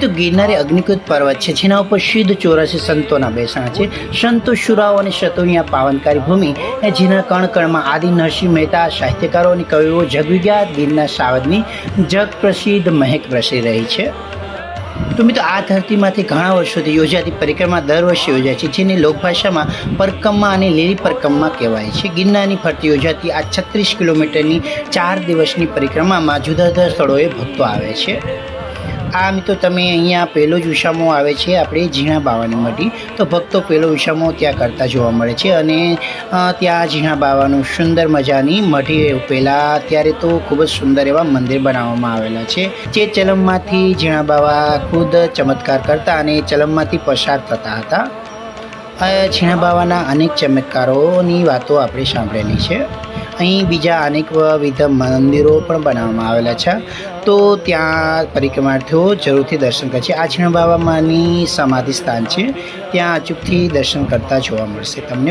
તો ગિરનાર અગ્નિકૃત પર્વત છે, જેના ઉપર સિદ્ધ ચોરાસી સંતોના બેસણા છે. સંતો, શુરાઓ અને શતોની આ પાવનકારી ભૂમિ જેના કણ કણમાં આદિ નરસિંહ મહેતા, સાહિત્યકારો અને કવિઓ જગવિખ્યાત ગિરનાર સાવદની જગ પ્રસિદ્ધ મહેક પ્રસરી રહી છે. તો મિત્રો, આ ધરતીમાંથી ઘણા વર્ષોથી યોજાતી પરિક્રમા દર વર્ષે યોજાય છે, જેને લોકભાષામાં પરકમ્મા અને લીલી પરકમ્મા કહેવાય છે. ગિરનારની ફરતી યોજાતી આ છત્રીસ કિલોમીટરની ચાર દિવસની પરિક્રમામાં જુદા જુદા સ્થળોએ ભક્તો આવે છે. આ મિત્રો તમે અહીંયા પહેલો જ ઉષામો આવે છે આપણે ઝીણા બાવાની મઢી તો ભક્તો પહેલો ઉષામો ત્યાં કરતા જોવા મળે છે અને ત્યાં ઝીણા બાવાનું સુંદર મજાની મઢી પહેલાં અત્યારે તો ખૂબ જ સુંદર એવા મંદિર બનાવવામાં આવેલા છે. જે ચલમમાંથી ઝીણા બાવા ખુદ ચમત્કાર કરતા અને ચલમમાંથી પસાર થતા હતા. ઝીણા બાવાના અનેક ચમત્કારોની વાતો આપણે સાંભળેલી છે. અહીં બીજા અનેક વિધ મંદિરો પણ બનાવવામાં આવેલા છે. તો ત્યાં પરિક્રમાર્થીઓ જરૂરથી દર્શન કરે છે આ છીણ બાબામાંની સમાધિ સ્થાન છે. ત્યાં અચૂકથી દર્શન કરતા જોવા મળશે. તમને